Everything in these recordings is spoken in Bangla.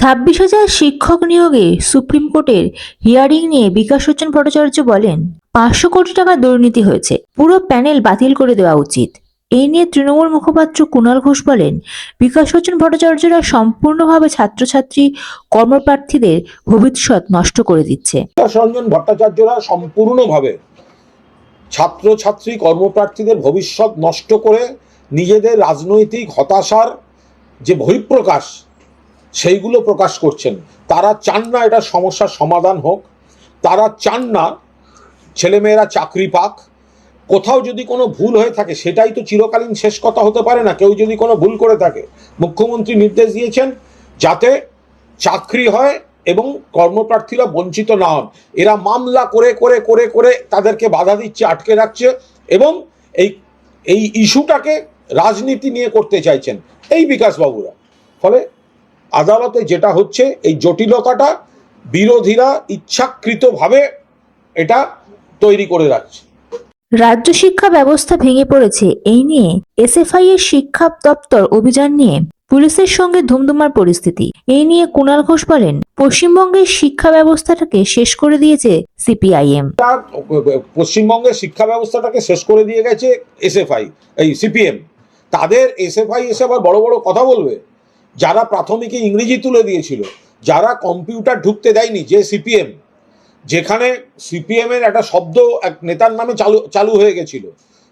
ছাব্বিশ হাজার শিক্ষক নিয়োগে সুপ্রিম কোর্টের হিয়ারিং নিয়ে বিকাশ রঞ্জন ভট্টাচার্য বলেন, পাঁচশো কোটি টাকা দুর্নীতি হয়েছে। পুরো প্যানেল বাতিল করে দেওয়া উচিত। এই নিয়ে তৃণমূল মুখপাত্র কুণাল ঘোষ বলেন, বিকাশ রঞ্জন ভট্টাচার্যরা সম্পূর্ণভাবে ছাত্রছাত্রী কর্মপ্রার্থীদের ভবিষ্যৎ নষ্ট করে দিচ্ছে। বিকাশ রঞ্জন ভট্টাচার্যরা সম্পূর্ণভাবে ছাত্রছাত্রী কর্মপ্রার্থীদের ভবিষ্যৎ নষ্ট করে নিজেদের রাজনৈতিক হতাশার যে বহিঃপ্রকাশ সেইগুলো প্রকাশ করছেন। তারা চান না এটা সমস্যার সমাধান হোক। তারা চান না ছেলেমেয়েরা চাকরি পাক। কোথাও যদি কোনো ভুল হয়ে থাকে, সেটাই তো চিরকালীন শেষ কথা হতে পারে না। কেউ যদি কোনো ভুল করে থাকে, মুখ্যমন্ত্রী নির্দেশ দিয়েছেন যাতে চাকরি হয় এবং কর্মপ্রার্থীরা বঞ্চিত না হন। এরা মামলা করে করে করে করে তাদেরকে বাধা দিচ্ছে, আটকে রাখছে এবং এই এই ইস্যুটাকে রাজনীতি নিয়ে করতে চাইছেন। এই বিকাশবাবুরা। ফলে আদালতে যেটা হচ্ছে এই জটিলতাটা বিরোধীরা ইচ্ছাকৃতভাবে এটা তৈরি করে রাখছে। রাজ্য শিক্ষা ব্যবস্থা ভেঙে পড়েছে এই নিয়ে এসএফআই এর শিক্ষা দপ্তর অভিযান নিয়ে পুলিশের সঙ্গে ধুমধুমার পরিস্থিতি। এই নিয়ে কুণাল ঘোষ বলেন পশ্চিমবঙ্গের শিক্ষা ব্যবস্থাটাকে শেষ করে দিয়েছে সিপিআইএম। পশ্চিমবঙ্গের শিক্ষা ব্যবস্থাটাকে শেষ করে দিয়ে গেছে এসএফআই এই সিপিএম। তাদের এসএফআই এসে আবার বড় বড় কথা বলবে? যারা প্রাথমিকে ইংরেজি তুলে দিয়েছিল, যারা কম্পিউটার ঢুকতে দেয়নি, যে সিপিএম, যেখানে সিপিএম এর একটা শব্দ এক নেতার নামে চালু চালু হয়ে গেছিল।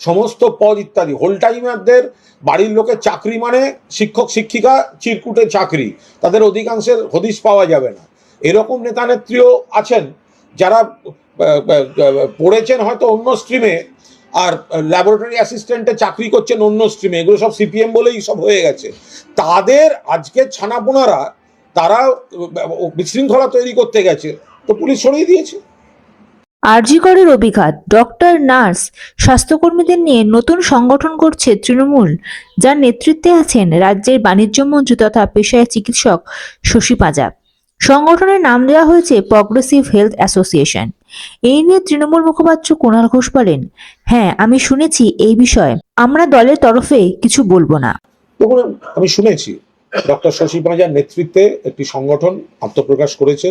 সমস্ত পদ ইত্যাদি। হোল টাইমারদের বাড়ির লোকের চাকরি মানে শিক্ষক, শিক্ষিকা চিরকুটে চাকরি। তাদের অধিকাংশের হদিশ পাওয়া যাবে না। এরকম নেতা নেত্রীও আছেন, যারা পড়েছেন হয়তো অন্য স্ট্রিমে আর ল্যাবরেটরি অ্যাসিস্ট্যান্টে চাকরি করছেন অন্য স্ট্রিমে এগুলো সব সিপিএম বলেই সব হয়ে গেছে। তাদের আজকে ছানাপোনারা, তারা বিশৃঙ্খলা তৈরি করতে গেছে, তো পুলিশ সরিয়ে দিয়েছে। আরজিকরের অভিঘাত, ডক্টর, নার্স, স্বাস্থ্যকর্মীদের নিয়ে নতুন সংগঠন করছে তৃণমূল। যার নেতৃত্বে আছেন রাজ্যের বাণিজ্য মন্ত্রী তথা পেশায় চিকিৎসক শশী পাঁজা। সংগঠনের নাম দেওয়া হয়েছে প্রগ্রেসিভ হেলথ অ্যাসোসিয়েশন এই নিয়ে তৃণমূল মুখপাত্র কুণাল ঘোষ বলেন হ্যাঁ আমি শুনেছি এই বিষয়ে। আমরা দলের তরফে কিছু বলব না। আমি শুনেছি ডক্টর শশী পাঁজার নেতৃত্বে একটি সংগঠন আত্মপ্রকাশ করেছে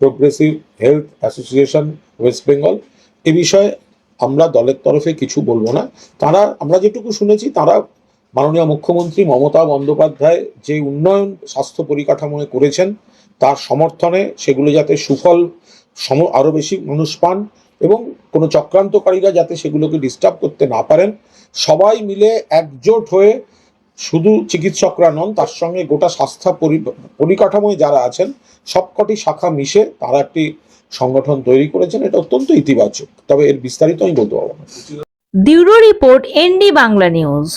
progressive health association west Bengal এ বিষয়ে আমরা দলের তরফে কিছু বলব না। তারা, আমরা যেটুকু শুনেছি, তারা মাননীয় মুখ্যমন্ত্রী মমতা বন্দ্যোপাধ্যায় যে উন্নয়ন, স্বাস্থ্য পরিকাঠামোয় করেছেন, তার সমর্থনে সেগুলো যাতে সুফল সম আরও বেশি মানুষ পান এবং কোনো চক্রান্তকারীরা যাতে সেগুলোকে ডিস্টার্ব করতে না পারেন। সবাই মিলে একজোট হয়ে শুধু চিকিৎসকরা নন, তার সঙ্গে গোটা স্বাস্থ্য পরি- পরিকাঠামোয় যারা আছেন, সবকটি শাখা মিশে তারা একটি সংগঠন তৈরি করেছেন। এটা অত্যন্ত ইতিবাচক। তবে এর বিস্তারিত আমি বলতে পারব না। Bureau report ND Bangla news.